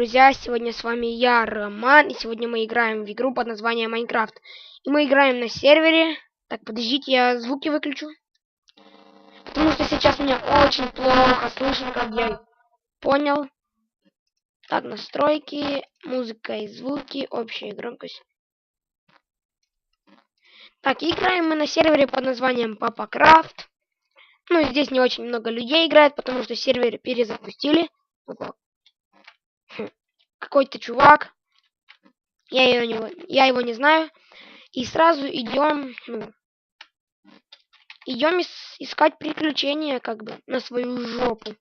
Друзья, сегодня с вами я, Роман, и сегодня мы играем в игру под названием Майнкрафт. И мы играем на сервере... Так, подождите, я звуки выключу. Потому что сейчас меня очень плохо слышно, как я понял. Так, настройки, музыка и звуки, общая громкость. Так, играем мы на сервере под названием Папа Крафт. Ну, здесь не очень много людей играет, потому что сервер перезапустили. Какой-то чувак. Я его, не, я его не знаю. И сразу идем, ну, идем искать приключения, как бы, на свою жопу.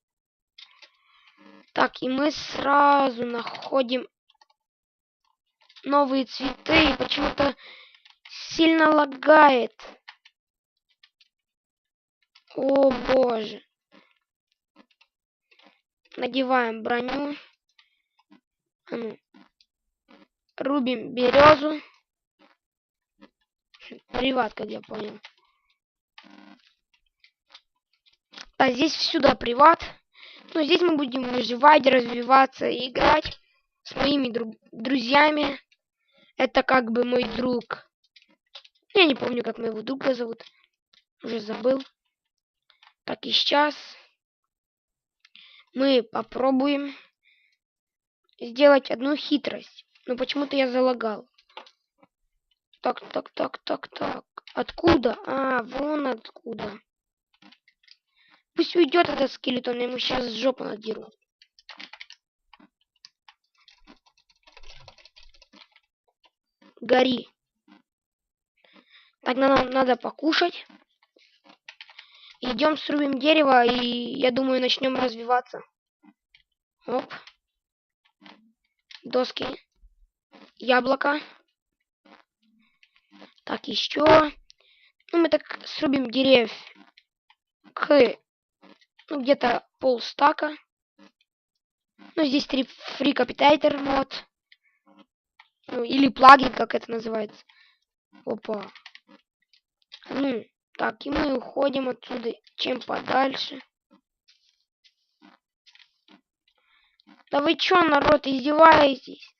Так, и мы сразу находим новые цветы. Почему-то сильно лагает. О боже. Надеваем броню. А ну. Рубим березу. Приват, как я понял. А здесь всюду приват. Но здесь мы будем выживать, развиваться и играть с моими дру друзьями. Это как бы мой друг. Я не помню, как моего друга зовут. Уже забыл. Так, и сейчас мы попробуем сделать одну хитрость. Но почему-то я залагал. Так, так, так, так, так. Откуда? А, вон откуда. Пусть уйдет этот скелетон, я ему сейчас жопу надеру. Гори. Так, нам надо покушать. Идем срубим дерево и, я думаю, начнем развиваться. Оп. Доски. Яблоко. Так, еще. Ну, мы так срубим деревьев к ну, где-то полстака. Ну, здесь три free capitator мод. Ну, или плагин, как это называется. Опа. Ну, так, и мы уходим отсюда чем подальше. Да вы чё, народ, издеваетесь?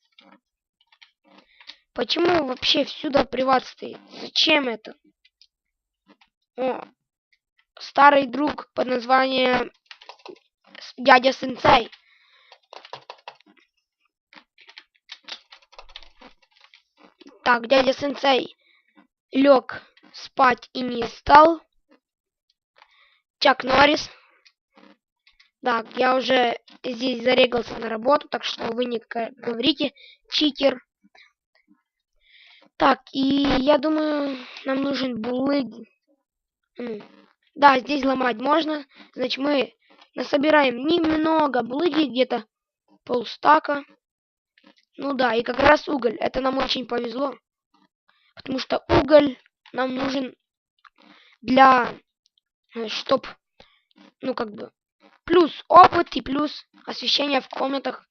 Почему вообще всюду приват стоит? Зачем это? О, старый друг под названием дядя Сенсей. Так, дядя Сенсей лег спать и не стал. Чак Норрис. Так, я уже здесь зарегался на работу, так что вы не говорите, читер. Так, и я думаю, нам нужен булыги. Да, здесь ломать можно. Значит, мы насобираем немного булыги, где-то полстака. Ну да, и как раз уголь. Это нам очень повезло. Потому что уголь нам нужен для, э, чтоб, ну как бы, плюс опыт и плюс освещение в комнатах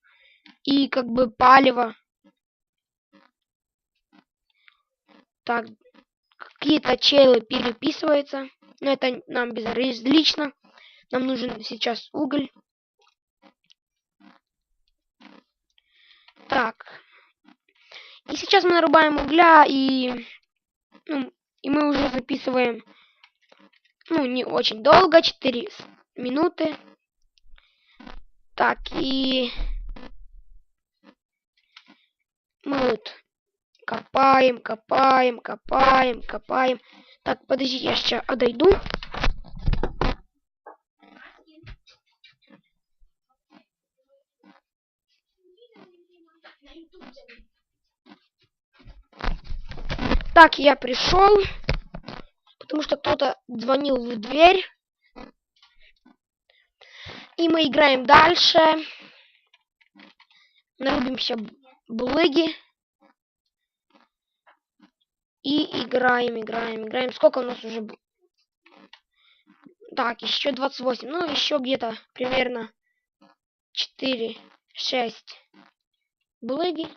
и как бы палево. Так, какие-то челы переписываются, но это нам безразлично. Нам нужен сейчас уголь. Так. И сейчас мы нарубаем угля и ну, и мы уже записываем, ну, не очень долго, 4 минуты. Так, и мы вот копаем, копаем, копаем, копаем. Так, подожди, я сейчас отойду. Так, я пришел, потому что кто-то звонил в дверь. И мы играем дальше. Нарубимся булыги. И играем, играем, играем. Сколько у нас уже... Так, еще 28. Ну, еще где-то примерно 4, 6 булыги.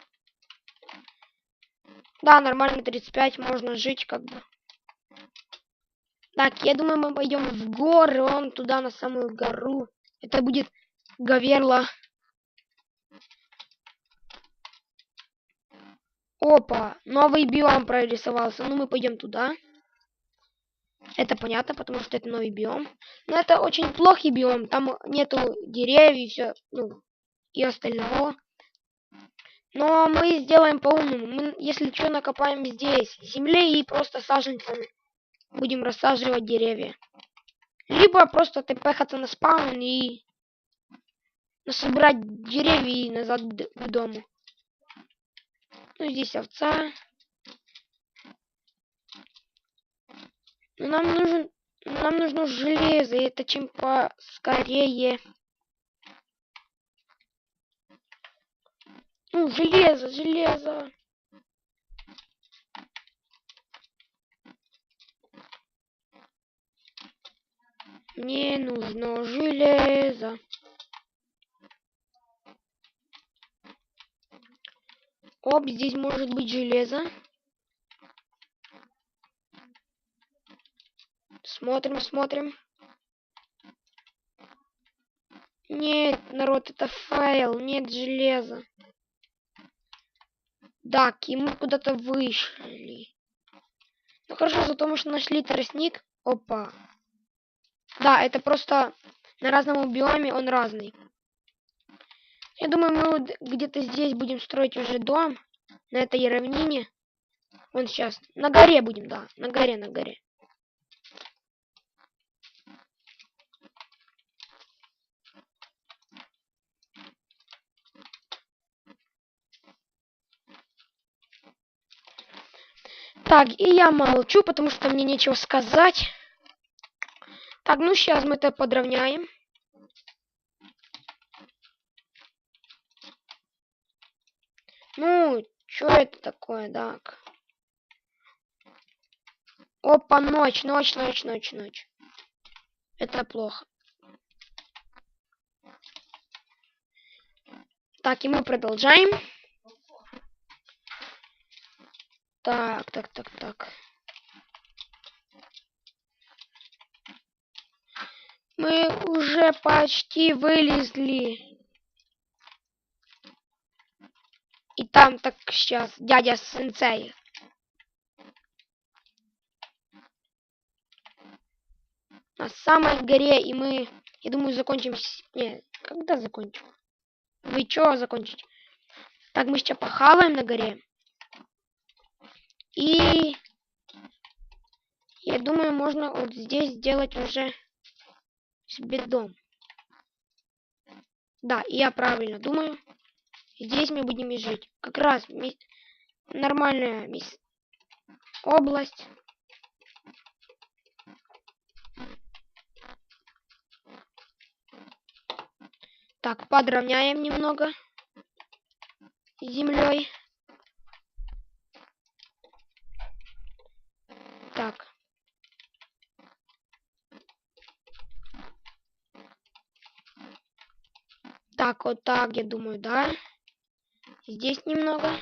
Да, нормально 35, можно жить как бы. Так, я думаю, мы пойдем в горы, он туда, на самую гору. Это будет Гаверла. Опа, новый биом прорисовался. Ну, мы пойдем туда. Это понятно, потому что это новый биом. Но это очень плохий биом. Там нету деревьев и все, ну, и остального. Но мы сделаем по-умному. Мы, если что, накопаем здесь земли и просто саженцами будем рассаживать деревья. Либо просто тпхаться на спаун и собрать деревья и назад к дому. Ну, здесь овца. Но нам нужен нам нужно железо, и это чем поскорее. Ну, железо, железо. Мне нужно железо. Оп, здесь может быть железо. Смотрим, смотрим. Нет, народ, это файл, нет железа. Так, и мы куда-то вышли. Ну хорошо, зато мы нашли тростник. Опа. Да, это просто на разном биоме он разный. Я думаю, мы вот где-то здесь будем строить уже дом. На этой равнине. Вон сейчас. На горе будем, да. На горе, на горе. Так, и я молчу, потому что мне нечего сказать. Так, ну сейчас мы это подровняем. Ну, что это такое, так? Опа, ночь, ночь, ночь, ночь, ночь. Это плохо. Так, и мы продолжаем. Так, так, так, так. Мы уже почти вылезли. И там так сейчас дядя сенсей. На самой горе, и мы, я думаю, закончим... Не, когда закончим? Вы чё закончить? Так, мы сейчас похаваем на горе. И я думаю, можно вот здесь сделать уже себе дом. Да, я правильно думаю. Здесь мы будем и жить. Как раз нормальная область. Так, подровняем немного землей. Так. Так, вот так, я думаю, да. Здесь немного.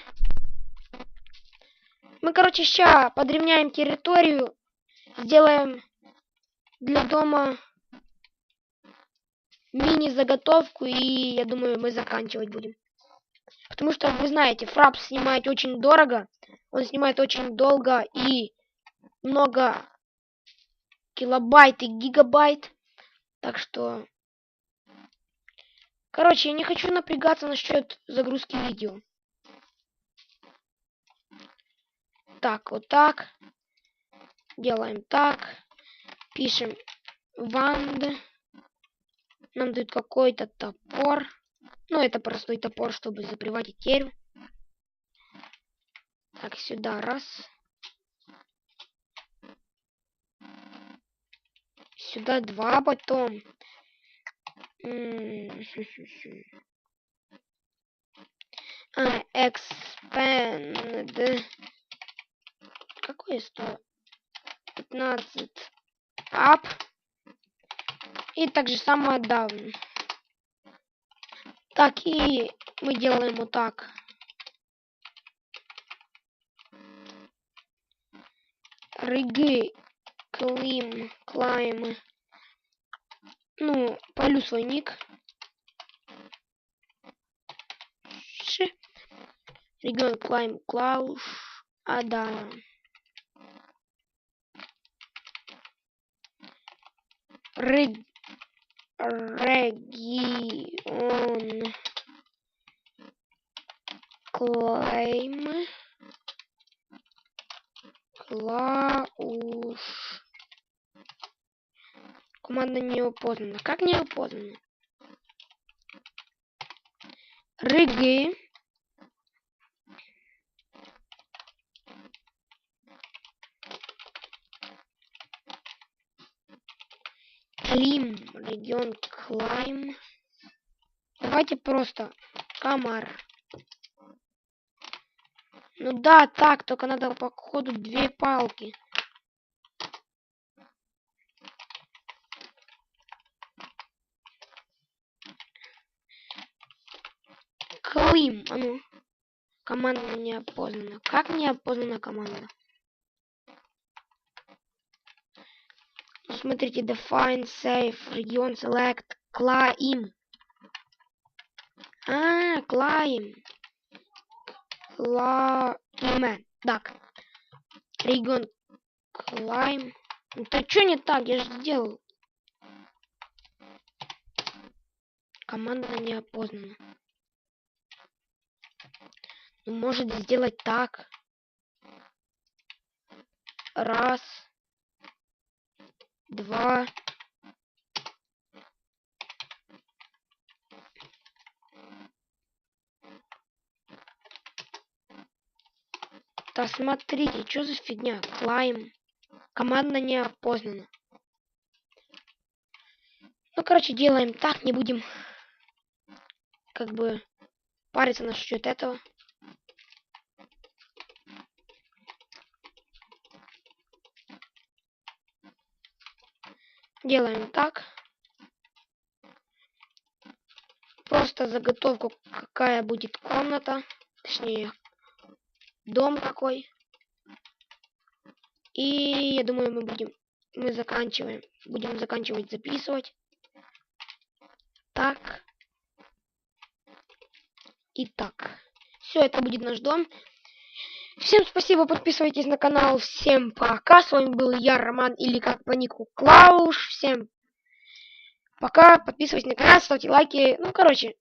Мы, короче, сейчас подровняем территорию. Сделаем для дома мини-заготовку. И я думаю, мы заканчивать будем. Потому что, вы знаете, фрап снимает очень дорого. Он снимает очень долго и много килобайт и гигабайт. Так что... Короче, я не хочу напрягаться насчет загрузки видео. Так, вот так. Делаем так. Пишем ванд. Нам дают какой-то топор. Ну, это простой топор, чтобы запривать дерево. Так, сюда раз. Сюда два потом. А, expand. Какое 100? 15. Up. И также самое down. Так, и мы делаем вот так. Рыгы Клим, клайм. Ну, полю свой ник. Регион Клайм Клауш. А, да. Рег... Регион Клайм Клауш. Команда не опознана. Как не опознана? Рыги. Клим, регион Клайм. Давайте просто комар. Ну да, так, только надо походу две палки. Клим, а ну. Команда не опознана. Как не опознана команда? Ну, смотрите, define, save, регион, select, climb. А, climb. Climb. Так. Регион, climb. Ну, то что не так? Я же сделал. Команда не опознана. Может сделать так. Раз. Два. Да смотрите, что за фигня? Клайм. Команда не опознана. Ну, короче, делаем так, не будем как бы париться насчет этого. Делаем так. Просто заготовку, какая будет комната. Точнее, дом какой. И я думаю, мы будем... Мы заканчиваем. Будем заканчивать записывать. Так. И так. Все, это будет наш дом. Всем спасибо, подписывайтесь на канал. Всем пока. С вами был я, Роман, или как по нику Клауш. Всем пока. Подписывайтесь на канал, ставьте лайки. Ну, короче,